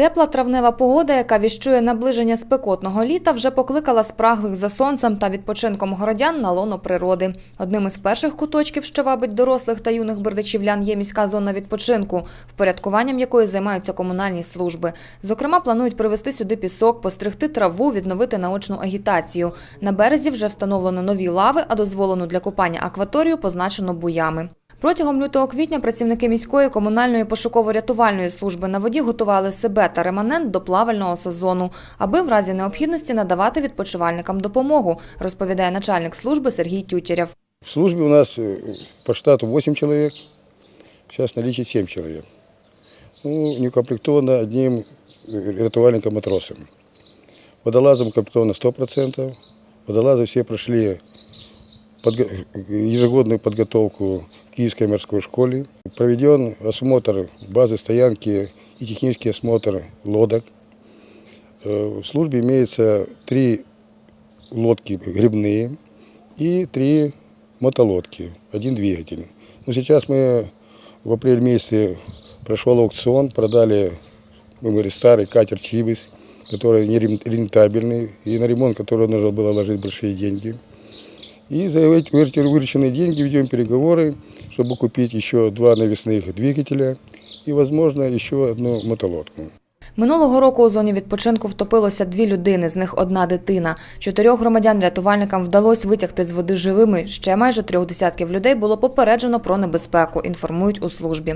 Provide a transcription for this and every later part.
Тепла травнева погода, яка віщує наближення спекотного літа, вже покликала спраглих за сонцем та відпочинком городян на лоно природи. Одним із перших куточків, що вабить дорослих та юних бердичівлян, є міська зона відпочинку, впорядкуванням якої займаються комунальні служби. Зокрема, планують привезти сюди пісок, постригти траву, відновити наочну агітацію. На березі вже встановлено нові лави, а дозволену для купання акваторію позначено буями. Протягом лютого-квітня працівники міської комунальної пошуково-рятувальної служби на воді готували себе та реманент до плавального сезону, аби в разі необхідності надавати відпочивальникам допомогу, розповідає начальник служби Сергій Тютєрєв. В службе у нас э, по штату 8 человек, сейчас наличие 7 человек. Ну, не укомплектовано одним э, рятувальником-матросом. Водолазом укомплектовано 100%. Водолазы все прошли Подго- ежегодную подготовку в Киевской морской школе. Проведен осмотр базы стоянки и технический осмотр лодок. Э, В службе имеется три лодки грибные и три мотолодки, один двигатель. Но сейчас мы в апреле месяце прошел аукцион, продали, мы говорим, старый катер Чибис, который не рем- рентабельный, и на ремонт который нужно было ложить большие деньги. И за эти эти вырученные деньги ведем переговоры, чтобы купить еще два навесных двигателя и, возможно, еще одну мотолодку. Минулого року у зоні відпочинку втопилося дві людини, з них одна дитина. Чотирьох громадян рятувальникам вдалося витягти з води живими. Ще майже трьох десятків людей було попереджено про небезпеку, інформують у службі.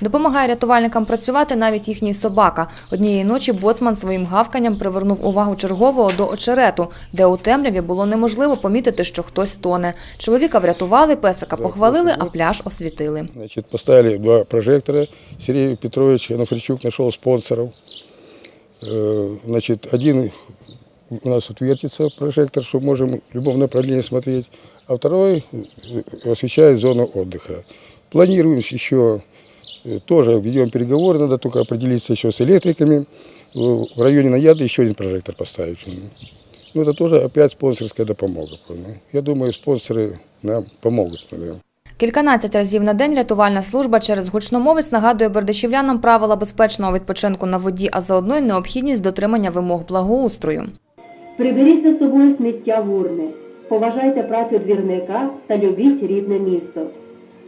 Допомагає рятувальникам працювати навіть їхній собака. Однієї ночі боцман своїм гавканням привернув увагу чергового до очерету, де у темряві було неможливо помітити, що хтось тоне. Чоловіка врятували, песика похвалили, а пляж освітили. Значит, поставили два прожектора. Сергей Петрович Анафричук нашел спонсоров. Э, Значит, один у нас вот вертится прожектор, что можем в любом направлении смотреть, а второй э, освещает зону отдыха. Планируем еще, э, тоже ведем переговоры, надо только определиться еще с электриками. В в районе Наяды еще один прожектор поставить. Ну, это тоже опять спонсорская допомога. понял? Я думаю, спонсоры нам помогут. наверное. Кільканадцять разів на день рятувальна служба через гучномовець нагадує бердичівлянам правила безпечного відпочинку на воді, а заодно й необхідність дотримання вимог благоустрою. Приберіть за собою сміття в урни, поважайте працю двірника та любіть рідне місто.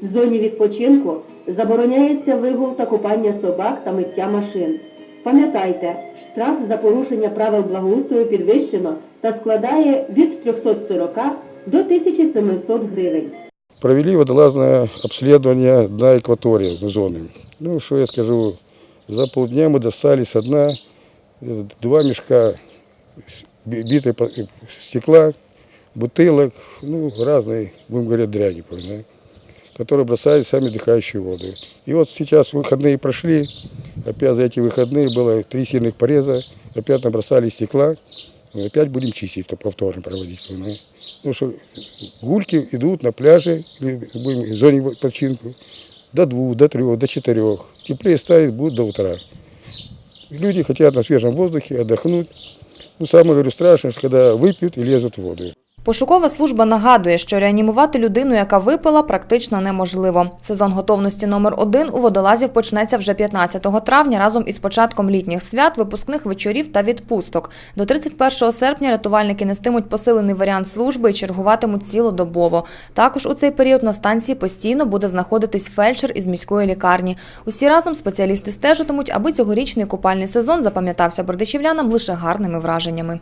В зоні відпочинку забороняється вигул та купання собак та миття машин. Пам'ятайте, штраф за порушення правил благоустрою підвищено та складає від 340 до 1700 гривень. Провели водолазное обследование дна акватории зоны. Ну, что я скажу, за полдня мы достали со дна э, два мешка битой стекла, бутылок, ну, разной, будем говорить, дряни, понимаете, которые бросают сами дыхающие воду. И вот сейчас выходные прошли, опять за эти выходные было три сильных пореза, опять набросали стекла, опять будем чистить, то повторно проводить. понимаете. Потому что гульки идут на пляже, будем в зоне починку, до двух, до трех, до четырех. Теплее ставить будет до утра. Люди хотят на свежем воздухе отдохнуть. Ну, самое, говорю, страшное, когда выпьют и лезут в воду. Пошукова служба нагадує, що реанімувати людину, яка випила, практично неможливо. Сезон готовності номер один у водолазів почнеться вже 15 травня разом із початком літніх свят, випускних вечорів та відпусток. До 31 серпня рятувальники нестимуть посилений варіант служби і чергуватимуть цілодобово. Також у цей період на станції постійно буде знаходитись фельдшер із міської лікарні. Усі разом спеціалісти стежитимуть, аби цьогорічний купальний сезон запам'ятався бердичівлянам лише гарними враженнями.